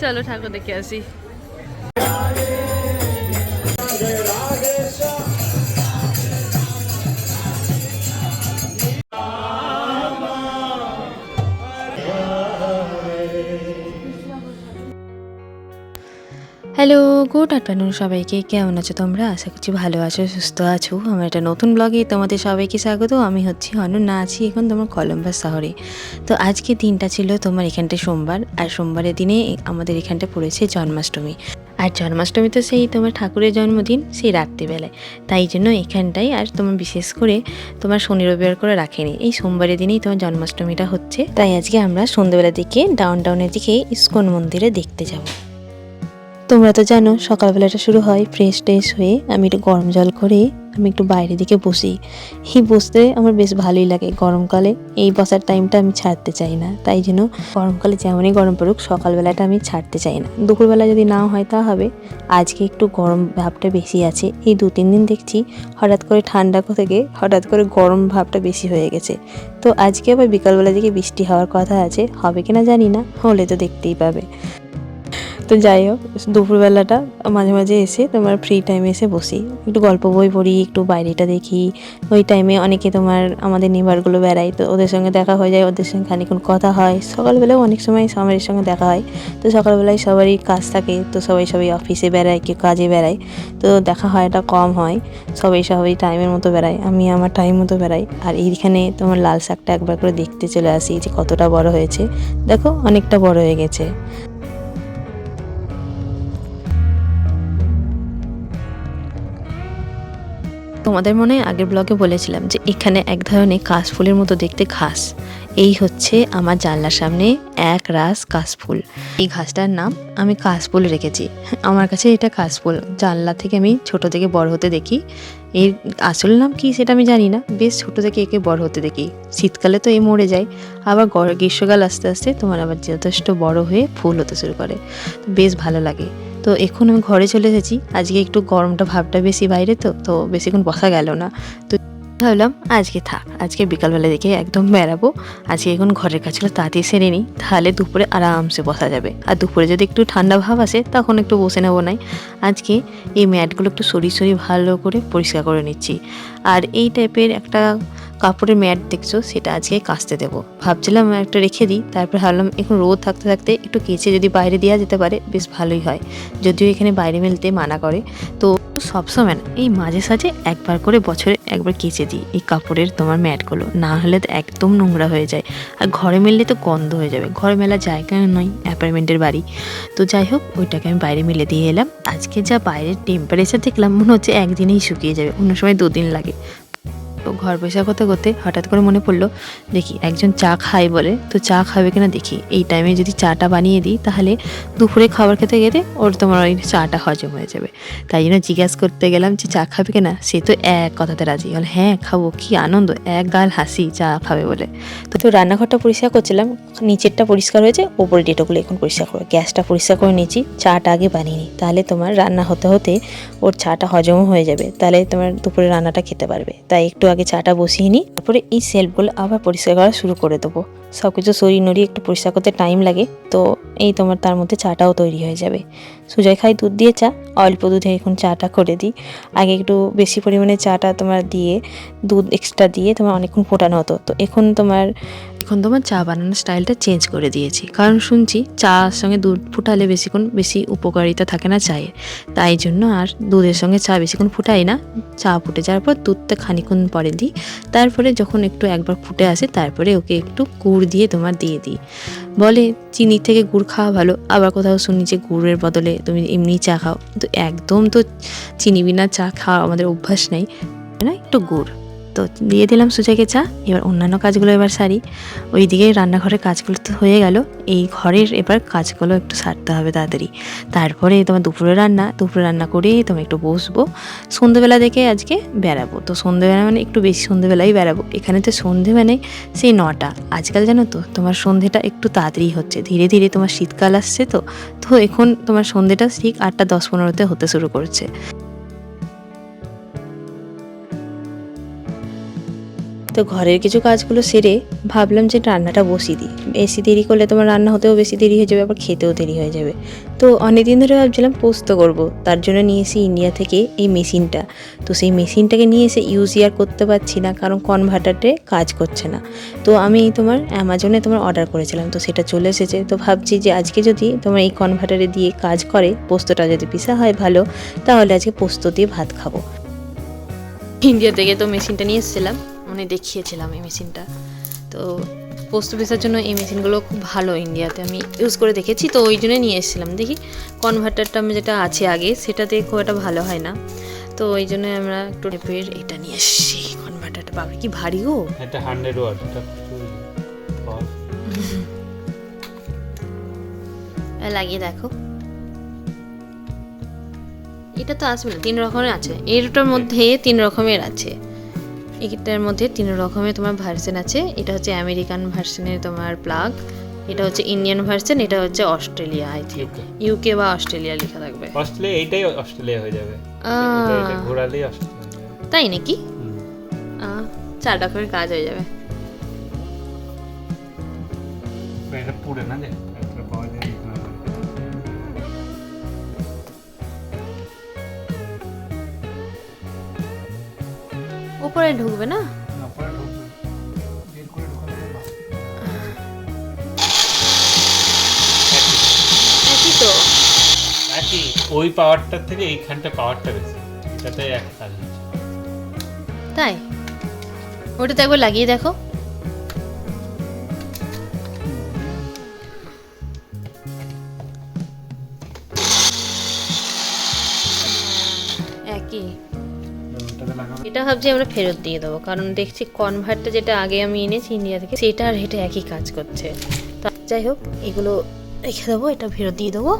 চলো ঠাকুর দেখে আসি। হ্যালো গুড আফটারনুন সবাইকে। কেমন আছো তোমরা? আশা করছি ভালো আছো, সুস্থ আছো। আমার একটা নতুন ব্লগে তোমাদের সবাইকে স্বাগত। আমি হচ্ছি অনন্যা, আছি এখন তোমার কলম্বাস শহরে। তো আজকে দিনটা ছিল তোমার এখানটায় সোমবার, আর সোমবারের দিনে আমাদের এখানটা পড়েছে জন্মাষ্টমী। আর জন্মাষ্টমী তো সেই তোমার ঠাকুরের জন্মদিন, সেই রাত্রিবেলায়। তাই জন্য এখানটাই আর তোমার বিশেষ করে তোমার শনি রবিবার করে রাখেনি। এই সোমবারের দিনেই তোমার জন্মাষ্টমীটা হচ্ছে। তাই আজকে আমরা সন্ধ্যেবেলার দিকে ডাউন টাউনের দিকে ইস্কন মন্দিরে দেখতে যাব। তোমরা তো জানো, সকালবেলাটা শুরু হয় ফ্রেশ ট্রেশ হয়ে, আমি একটু গরম জল করে আমি একটু বাইরের দিকে বসি। এই বসতে আমার বেশ ভালোই লাগে। গরমকালে এই বসার টাইমটা আমি ছাড়তে চাই না। তাই জন্য গরমকালে যেমনই গরম পড়ুক, সকালবেলাটা আমি ছাড়তে চাই না। দুপুরবেলা যদি না হয় তা হবে। আজকে একটু গরম ভাবটা বেশি আছে। এই দু, তিন দিন দেখছি হঠাৎ করে ঠান্ডা থেকে হঠাৎ করে গরম ভাবটা বেশি হয়ে গেছে। তো আজকে আবার বিকালবেলা দিকে বৃষ্টি হওয়ার কথা আছে। হবে কিনা জানি না। হলে তো দেখতেই পাবে। তো যাই হোক, দুপুরবেলাটা মাঝে মাঝে এসে তোমার ফ্রি টাইমে এসে বসি। একটু গল্প বই পড়ি, একটু বাইরেটা দেখি। ওই টাইমে অনেকে তোমার আমাদের নেবারগুলো বেড়ায়, তো ওদের সঙ্গে দেখা হয়ে যায়, ওদের সঙ্গে খানিক্ষণ কথা হয়। সকালবেলাও অনেক সময় সবারই সঙ্গে দেখা হয়। তো সকালবেলায় সবারই কাজ থাকে, তো সবাই সবাই অফিসে বেড়ায়, কেউ কাজে বেড়ায়। তো দেখা হয়টা কম হয়, সবাই সবাই টাইমের মতো বেড়ায়, আমি আমার টাইম মতো বেড়াই। আর এইখানে তোমার লাল শাকটা একবার করে দেখতে চলে আসি যে কতটা বড় হয়েছে। দেখো, অনেকটা বড় হয়ে গেছে। তোমাদের মনে আগের ব্লগে বলেছিলাম যে এখানে এক ধরনের কাশফুলের মতো দেখতে ঘাস এই হচ্ছে আমার জানলার সামনে এক রাস কাশফুল এই ঘাসটার নাম আমি কাশফুল রেখেছি। আমার কাছে এটা কাশফুল জানলা থেকে আমি ছোট থেকে বড় হতে দেখি। এর আসল নাম কি সেটা আমি জানি না। বেশ ছোট থেকে একে বড় হতে দেখি। শীতকালে তো এই মরে যায়। আবার গর- গ্রীষ্মকাল আস্তে আস্তে তোমার আবার যথেষ্ট বড় হয়ে ফুল হতে শুরু করে। বেশ ভালো লাগে। তো এখন আমি ঘরে চলে এসেছি। আজকে একটু গরমটা ভাবটা বেশি বাইরে তো তো বেশিক্ষণ বসা গেল না। তো ভাবলাম আজকে থাক, আজকে বিকালবেলা দিকে একদম বেরাবো আজকে এখন ঘরের কাজগুলো তাড়াতাড়ি সেরে নিই, তাহলে দুপুরে আরামসে বসা যাবে। আর দুপুরে যদি একটু ঠান্ডা ভাব আসে, তখন একটু বসে নেব নাই। আজকে এই ম্যাটগুলো একটু সরি সরি ভালো করে পরিষ্কার করে নিচ্ছি। আর এই টাইপের একটা কাপড়ের ম্যাট দেখছ, সেটা আজকে কাচতে দেবো। ভাবছিলাম একটা রেখে দিই, তারপর ভাবলাম এখন রোদ থাকতে থাকতে একটু কেচে যদি বাইরে দেওয়া যেতে পারে, বেশ ভালোই হয়। যদিও এখানে বাইরে মেলতে মানা করে। তো সবসময় না, এই মাঝে সাঝে একবার করে বছরে একবার কেচে দিই এই কাপড়ের তোমার ম্যাটগুলো না হলে তো একদম নোংরা হয়ে যায়। আর ঘরে মেললে তো গন্ধ হয়ে যাবে। ঘরে মেলা জায়গা নয়, অ্যাপার্টমেন্টের বাড়ি। তো যাই হোক, ওইটাকে আমি বাইরে মেলে দিয়ে এলাম। আজকে যা বাইরের টেম্পারেচার দেখলাম, মনে হচ্ছে একদিনেই শুকিয়ে যাবে। অন্য সময় দুদিন লাগে। ঘর বসে করতে করতে হঠাৎ করে মনে পড়ল, দেখি একজন চা খায় বলে। তো চা খাবে কিনা দেখি। এই টাইমে যদি চাটা বানিয়ে দিই, তাহলে দুপুরে খাবার খেতে গেলে ওর তোমার ওই চাটা হজম হয়ে যাবে। তাই জন্য জিজ্ঞাসা করতে গেলাম যে চা খাবে কিনা, সে তো এক কথাতে রাজি। বলে হ্যাঁ খাব। কি আনন্দ। এক গাল হাসি চা খাবে বলে। তো তো রান্নাঘরটা পরিষ্কার করছিলাম। নিচেরটা পরিষ্কার হয়েছে ওপরে ডেটোগুলো এখন পরিষ্কার করো, গ্যাসটা পরিষ্কার করে নিয়েছি। চাটা আগে বানিয়ে নিই। তাহলে তোমার রান্না হতে হতে ওর চাটা হজমও হয়ে যাবে। তাহলে তোমার দুপুরে রান্নাটা খেতে পারবে। তাই একটু আগে চাটা বসিয়ে নিই, তারপরে এই সেলফগুলো আবার পরিষ্কার করা শুরু করে দেবো। সব কিছু সরিয়ে নড়িয়ে একটু পরিষ্কার করতে টাইম লাগে, তো এই তোমার তার মধ্যে চাটাও তৈরি হয়ে যাবে। সুজয় খাই দুধ দিয়ে চা, অল্প দুধে এখন চাটা করে দিই। আগে একটু বেশি পরিমাণে চাটা তোমার দিয়ে, দুধ এক্সট্রা দিয়ে তোমার অনেকক্ষণ ফোটানো হতো। তো এখন তোমার এখন তোমার চা বানানোর স্টাইলটা চেঞ্জ করে দিয়েছি। কারণ শুনছি, চার সঙ্গে দুধ ফুটালে বেশিক্ষণ বেশি উপকারিতা থাকে না চায়ের তাই জন্য আর দুধের সঙ্গে চা বেশিক্ষণ ফুটাই না। চা ফুটে যাওয়ার পর দুধটা খানিক্ষণ পরে দিই। তারপরে যখন একটু একবার ফুটে আসে, তারপরে ওকে একটু গুড় দিয়ে তোমার দিয়ে দিই। বলে, চিনি থেকে গুড় খাওয়া ভালো। আবার কোথাও শুনি যে গুড়ের বদলে তুমি এমনি চা খাও। কিন্তু একদম তো চিনি বিনা চা খাওয়া আমাদের অভ্যাস নেই। না? একটু গুড়। তো দিয়ে দিলাম সুজাকে চা, এবার অন্যান্য কাজগুলো এবার সারি। ওই ওইদিকে রান্নাঘরের কাজগুলো তো হয়ে গেল, এই ঘরের এবার কাজগুলো একটু সারতে হবে তাড়াতাড়ি। তারপরে তোমার দুপুরে রান্না দুপুরে রান্না করে তোমার একটু বসবো। সন্ধেবেলা দেখে আজকে বেড়াবো। তো সন্ধেবেলা মানে একটু বেশি সন্ধেবেলাই বেড়াবো। এখানে তো সন্ধে মানে সেই নটা। আজকাল জানো তো, তোমার সন্ধেটা একটু তাড়াতাড়ি হচ্ছে। ধীরে ধীরে তোমার শীতকাল আসছে তো তো এখন তোমার সন্ধেটা ঠিক আটটা দশ পনেরোতে হতে শুরু করছে। তো ঘরের কিছু কাজগুলো সেরে ভাবলাম যে রান্নাটা বসিয়ে দিই। বেশি দেরি করলে তোমার রান্না হতেও বেশি দেরি হয়ে যাবে, আবার খেতেও দেরি হয়ে যাবে। তো অনেকদিন ধরে ভাবছিলাম পোস্ত করব, তার জন্য নিয়ে এসি ইন্ডিয়া থেকে এই মেশিনটা। তো সেই মেশিনটাকে নিয়ে এসে ইউজ আর করতে পারছি না, কারণ কনভার্টারে কাজ করছে না। তো আমি তোমার অ্যামাজনে তোমার অর্ডার করেছিলাম, তো সেটা চলে এসেছে। তো ভাবছি যে আজকে যদি তোমার এই কনভার্টারে দিয়ে কাজ করে, পোস্তটা যদি পিসা হয় ভালো, তাহলে আজকে পোস্ত দিয়ে ভাত খাব। ইন্ডিয়া থেকে তো মেশিনটা নিয়ে এসেছিলাম। মানে দেখিয়েছিলাম এই মেশিনটা। তো পোস্ট পেসার জন্য এই মেশিনগুলো খুব ভালো ইন্ডিয়াতে আমি ইউজ করে দেখেছি তো ওই জন্য নিয়ে এসেছিলাম। দেখি কনভার্টারটা আমি যেটা আছে আগে সেটাতে খুব একটা ভালো হয় না। তো ওই জন্য আমরা একটু টাইপের এটা নিয়ে এসেছি কনভার্টারটা বাবা কি ভারী গো। এটা হান্ড্রেড ওয়াট এটা লাগিয়ে দেখো। এটা তো আসবে না তিন রকমের আছে। এটার মধ্যে তিন রকমের আছে। এটার মধ্যে তিন রকমের তোমার ভার্সন আছে। এটা হচ্ছে আমেরিকান ভার্সনের তোমার প্লাগ এটা হচ্ছে ইন্ডিয়ান ভার্সন এটা হচ্ছে অস্ট্রেলিয়া আই থিঙ্ক ইউকে বা অস্ট্রেলিয়া লেখা থাকবে। অস্ট্রেলিয়া এইটাই অস্ট্রেলিয়া হয়ে যাবে। ঘোরালেই অস্ট্রেলিয়া। তাই নাকি? চারটা করে কাজ হয়ে যাবে। এটা পুড়ে না দেখ উপরে ঢুকবে না? তো। একই। ওই পাওয়ারটার থেকে এইখানটা পাওয়ারটা বেশি। এটাতে এক কাজ তাই? ওটাতে একবার লাগিয়ে দেখো। এটা ভাবছি আমরা ফেরত দিয়ে দেবো। কারণ দেখছি কনভার্টটা যেটা আগে আমি এনেছি ইন্ডিয়া থেকে, সেটা আর এটা একই কাজ করছে। তা যাই হোক, এগুলো রেখে দেবো, এটা ফেরত দিয়ে দেবো।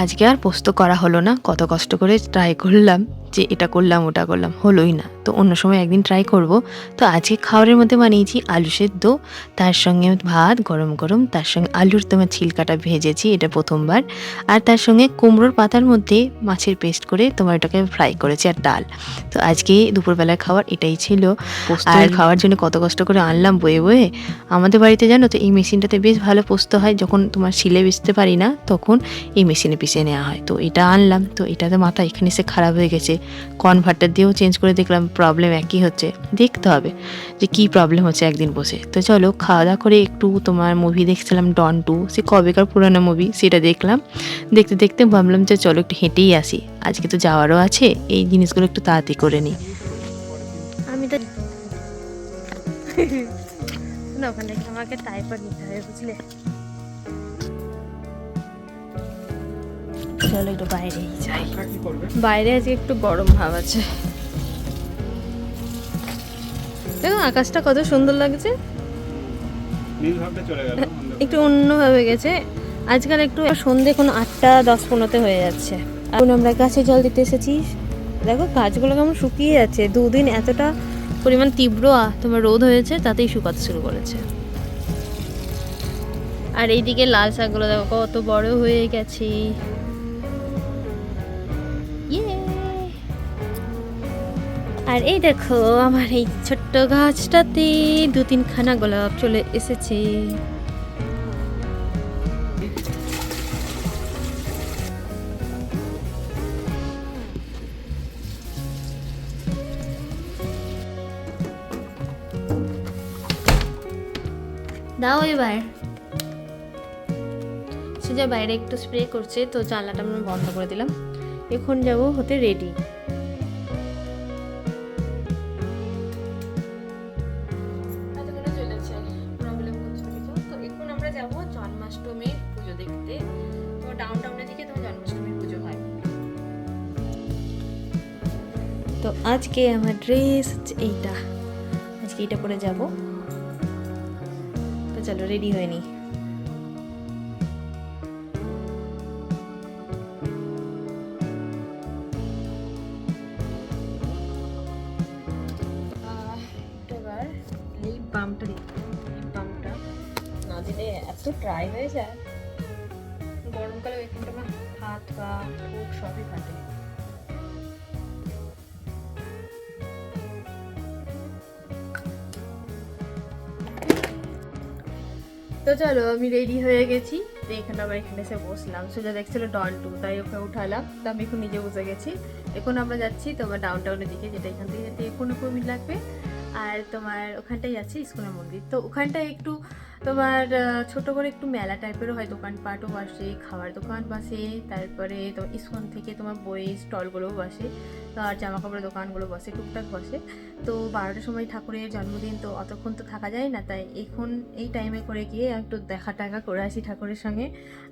আজকে আর পোস্ত করা হলো না, কত কষ্ট করে ট্রাই করলাম। যে এটা করলাম ওটা করলাম হলোই না। তো অন্য সময় একদিন ট্রাই করব। তো আজকে খাবারের মধ্যে বানিয়েছি আলু সেদ্ধ তার সঙ্গে ভাত গরম গরম তার সঙ্গে আলুর তোমার ছিলকাটা ভেজেছি এটা প্রথমবার। আর তার সঙ্গে কুমড়োর পাতার মধ্যে মাছের পেস্ট করে তোমার এটাকে ফ্রাই করেছি আর ডাল। তো আজকে দুপুরবেলার খাবার এটাই ছিল। আর খাওয়ার জন্য কত কষ্ট করে আনলাম বয়ে বয়ে। আমাদের বাড়িতে জানো তো এই মেশিনটাতে বেশ ভালো পোস্ত হয় যখন তোমার শিলে বেচতে পারি না তখন এই মেশিনে পিষে নেওয়া হয়। তো এটা আনলাম তো এটাতে মাথা এখানে এসে খারাপ হয়ে গেছে। কনভার্টার দিয়েও চেঞ্জ করে দেখলাম প্রবলেম একই হচ্ছে। দেখতে হবে যে কি প্রবলেম হচ্ছে একদিন বসে। তো চলো, খাওয়া দাওয়া করে একটু তোমার মুভি দেখছিলাম ডন টু সে কবেকার পুরানো মুভি সেটা দেখলাম। দেখতে দেখতে ভাবলাম যে চলো একটু হেঁটেই আসি। আজকে তো যাওয়ারও আছে, এই জিনিসগুলো একটু তাড়াতাড়ি করে নিই। আমি তো না ওখানে আমাকে টাইপার নিতে হবে, বুঝলে? চলো একটু বাইরেই যাই। বাইরে আজকে একটু গরম ভাব আছে। দেখো আকাশটা কত সুন্দর লাগছে। একটু অন্যভাবে গেছে। আজকাল একটু সন্ধে কোনো আটটা দশ পনেরোতে হয়ে যাচ্ছে। এখন আমরা গাছে জল দিতে এসেছি। দেখো গাছগুলো কেমন শুকিয়ে যাচ্ছে। দুদিন এতটা পরিমাণ তীব্র তোমার রোদ হয়েছে তাতেই শুকাতে শুরু করেছে। আর এইদিকে লাল শাকগুলো দেখো কত বড় হয়ে গেছে। আর এই দেখো, আমার এই ছোট্ট গাছটাতে দু তিনখানা গোলাপ চলে এসেছে। দাও এবার। সে বাইরে একটু স্প্রে করছে, তো জানলাটা আমি বন্ধ করে দিলাম। এখন যাব হতে রেডি আজকে আমার ড্রেস হচ্ছে এইটা। আজকে এইটা পরে যাব। তো চলো রেডি হয়ে নি। বামটা না দিলে এত ড্রাই হয়ে যায়। গরমকালে এখানটা আমার হাত, পা ঠোঁট সবই ফাটে। তো চলো, আমি রেডি হয়ে গেছি। তো এখানে আবার এখানে এসে বসলাম। সোজা দেখছিল ডন টু তাই ওকে উঠালাম। তো আমি এখন নিজে বসে গেছি। এখন আমরা যাচ্ছি তোমার ডাউন টাউনের দিকে, যেটা এখান থেকে যেতে পনেরো কুড়ি লাগবে। আর তোমার ওখানটাই আছে ইস্কনের মন্দির। তো ওখানটায় একটু তোমার ছোট করে একটু মেলা টাইপেরও হয় দোকানপাটও বসে খাবার দোকান বসে তারপরে তোমার ইস্কন থেকে তোমার বই স্টলগুলোও বসে তো আর জামা কাপড়ের দোকানগুলো বসে টুকটাক বসে। তো বারোটার সময় ঠাকুরের জন্মদিন তো অতক্ষণ তো থাকা যায় না তাই এখন এই টাইমে করে গিয়ে একটু দেখা টাকা করে আসি ঠাকুরের সঙ্গে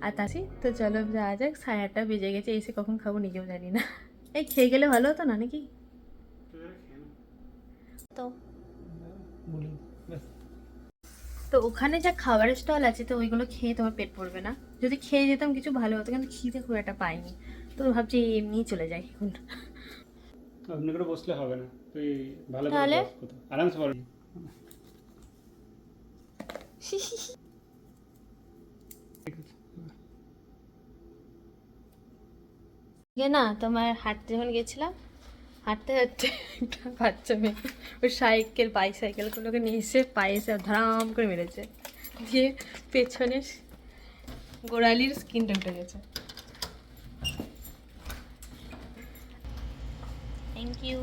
আর তাসি তো চলো যাওয়া যাক সাড়ে আটটা বেজে গেছে এসে কখন খাব নিজেও জানি না। এই খেয়ে গেলে ভালো হতো না নাকি? তো। তো ওখানে যা খাবারের স্টল আছে তো ওইগুলো খেয়ে তোমার পেট পড়বে না। যদি খেয়ে যেতাম কিছু ভালো হতো কিন্তু খিদে খুব একটা পাইনি। তো ভাবছি এমনিই চলে যাই এখন। আপনি করে বসলে হবে না। তুই ভালো করে আরামসে বল ইয়ে না তোমার হাঁটতে যখন গেছিলাম হাঁটতে হাঁটতে একটা বাচ্চা মেয়ে ওই সাইকেল বাইসাইকেলগুলোকে নিয়ে এসে পায়ে এসে ধরাম করে মেরেছে। দিয়ে পেছনে গোড়ালির স্কিনটা উঠে গেছে। থ্যাংক ইউ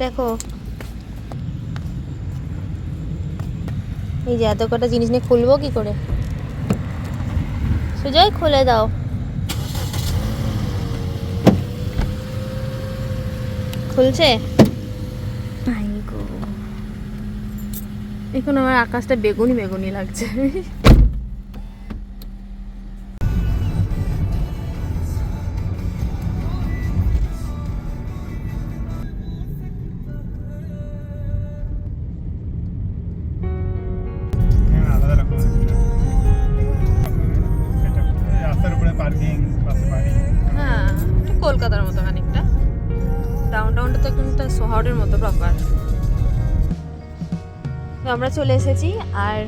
দেখো। এই যে এত কটা জিনিস নিয়ে খুলবো কি করে? সুজয় খুলে দাও। খুলছে? এখন আমার আকাশটা বেগুনি বেগুনি লাগছে। কিন্তু শহরের মতো প্রপার তো আমরা চলে এসেছি আর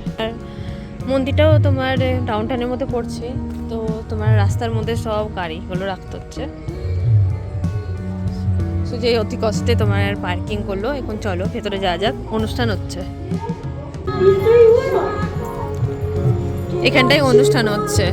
মন্দিরটাও তোমার ডাউন টাউনের মধ্যে পড়ছে। তো তোমার রাস্তার মধ্যে সব গাড়িগুলো রাখতে হচ্ছে। যে অতি কষ্টে তোমার পার্কিং করল। এখন চলো, ভেতরে যাওয়া যাক। অনুষ্ঠান হচ্ছে। এখানটায় অনুষ্ঠান হচ্ছে।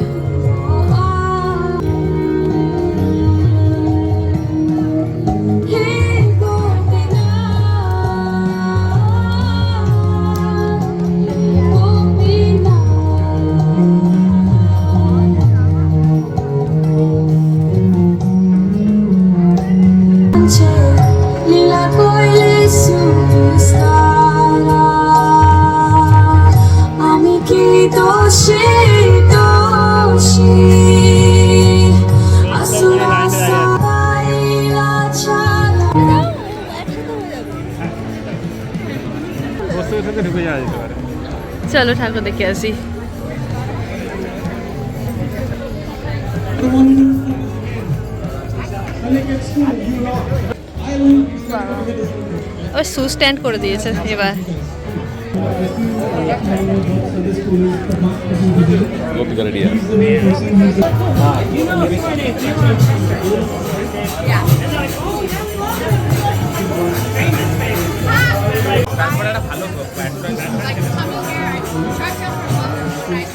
চলো ঠাকুর দেখে আসি। ও শু স্ট্যান্ড করে দিয়েছে এবার। ভালো prices.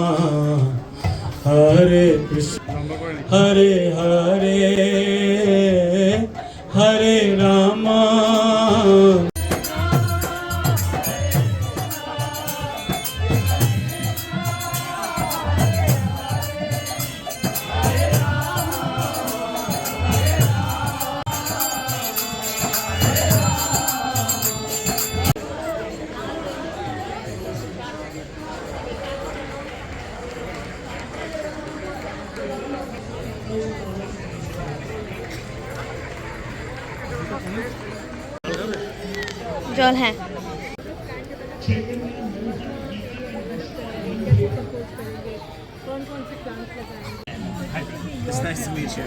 It's nice to meet you.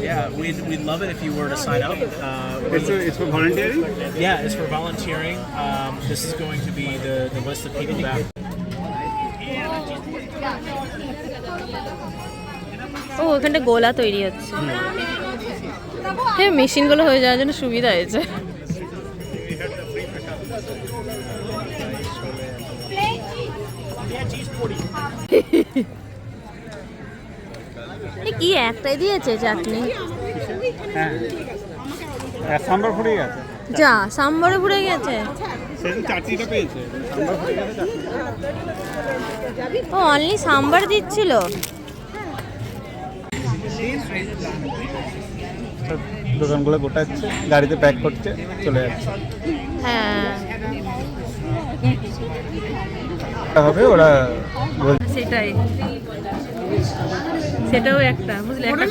Yeah, we'd, we'd love it if you were to sign up. Uh, It's, it's for volunteering? yeah, it's for volunteering. Um, this is going to be the, the list of people that ও ওখানটা গোলা তৈরি হচ্ছে হ্যাঁ মেশিনগুলো হয়ে যাওয়ার জন্য সুবিধা হয়েছে কি একটাই দিয়েছে চাটনি? হ্যাঁ। সাম্বার ফুরিয়ে গেছে। যা সাম্বারে পুড়ে গেছে। ও অনলি সাম্বার দিচ্ছিল? দোকানগুলো গোটাচ্ছে গাড়িতে প্যাক করছে চলে যাচ্ছে। হ্যাঁ। হবে ওরা বলছে সেটাই। সেটাও একটা বুঝলে? একটা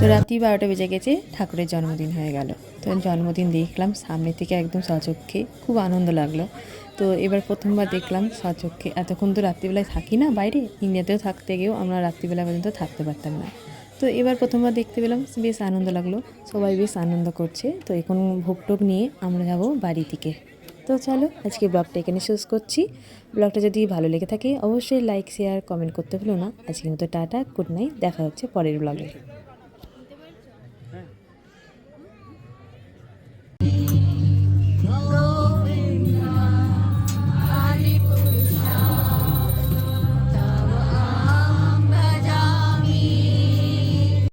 তো রাত্রি বারোটা বেজে গেছে ঠাকুরের জন্মদিন হয়ে গেল। তো জন্মদিন দেখলাম, সামনে থেকে একদম সচক্ষে খুব আনন্দ লাগল। তো এবার প্রথমবার দেখলাম সচক্ষে এতক্ষণ তো রাত্রিবেলায় থাকি না বাইরে, ইন্ডিয়াতেও থাকতে গিয়েও আমরা রাত্রিবেলা পর্যন্ত থাকতে পারতাম না। তো এবার প্রথমবার দেখতে পেলাম, বেশ আনন্দ লাগল। সবাই বেশ আনন্দ করছে। তো এখন ভোগ টোগ নিয়ে আমরা যাব বাড়ি থেকে। তো চলো, আজকে ব্লগটা এখানে শেষ করছি। ব্লগটা যদি ভালো লেগে থাকে, অবশ্যই লাইক, শেয়ার, কমেন্ট করতে ভুলো না। আজকের মতো টাটা, গুড নাইট। দেখা হচ্ছে পরের ব্লগে।